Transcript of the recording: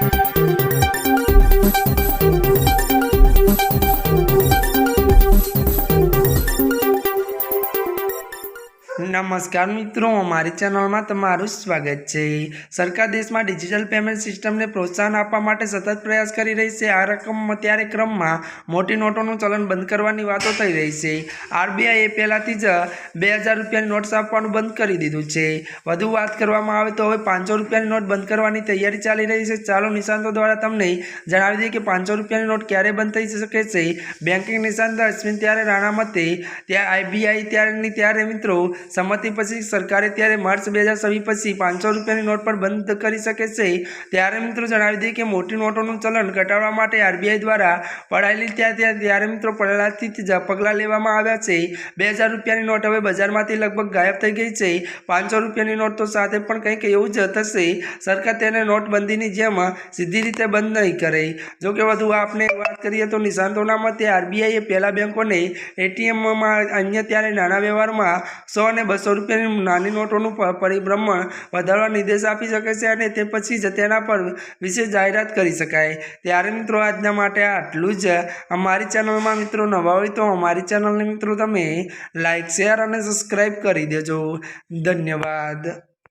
Thank you. નમસ્કાર મિત્રો, અમારી ચેનલમાં તમારું સ્વાગત છે. સરકાર દેશમાં ડિજિટલ પેમેન્ટ સિસ્ટમને પ્રોત્સાહન આપવા માટે સતત પ્રયાસ કરી રહી છે. આ રકમ ત્યારે ક્રમમાં મોટી નોટોનું ચલણ બંધ કરવાની વાતો થઈ રહી છે. આરબીઆઈએ પહેલાંથી જ બે હજાર રૂપિયાની નોટ્સ આપવાનું બંધ કરી દીધું છે. વધુ વાત કરવામાં આવે તો હવે પાંચસો રૂપિયાની નોટ બંધ કરવાની તૈયારી ચાલી રહી છે. ચાલો નિષ્ણાંતો દ્વારા તમને જણાવી દઈએ કે પાંચસો રૂપિયાની નોટ ક્યારે બંધ થઈ શકે છે. બેન્કિંગ નિષ્ણાંત અશ્વિન ત્યારે રાણા મતે, ત્યાં આઈબીઆઈ ત્યારેની ત્યારે મિત્રો સંમતિ પછી સરકારે ત્યારે માર્ચ બે હજાર છવ્વીસ પછી પાંચસો રૂપિયાની નોટ પણ બંધ કરી શકે છે. ત્યારે મિત્રો જણાવી દઈએ કે મોટી નોટોનું ચલણ ઘટાડવા માટે આરબીઆઈ દ્વારા પડાયેલી ત્યાં ત્યાં ત્યારે મિત્રો પહેલાંથી પગલાં લેવામાં આવ્યા છે. બે હજાર રૂપિયાની નોટ હવે બજારમાંથી લગભગ ગાયબ થઈ ગઈ છે. પાંચસો રૂપિયાની નોટ તો સાથે પણ કંઈક એવું જ થશે. સરકાર તેને નોટબંધીની જેમ સીધી રીતે બંધ નહીં કરે. જોકે વધુ આપણે વાત કરીએ તો નિષ્ણાતોના મતે આરબીઆઈએ પહેલાં બેંકોને એટીએમમાં અન્ય ત્યારે નાના વ્યવહારમાં સો અને બસો રૂપિયાની નાની નોટોનું પરિભ્રમણ વધારવા નિર્દેશ આપી શકે છે અને તે પછી જ તેના પર વિશેષ જાહેરાત કરી શકાય. ત્યારે મિત્રો આજના માટે આટલું જ. અમારી ચેનલમાં મિત્રો નવા હોય તો અમારી ચેનલને મિત્રો તમે લાઇક શેર અને સબસ્ક્રાઈબ કરી દેજો. ધન્યવાદ.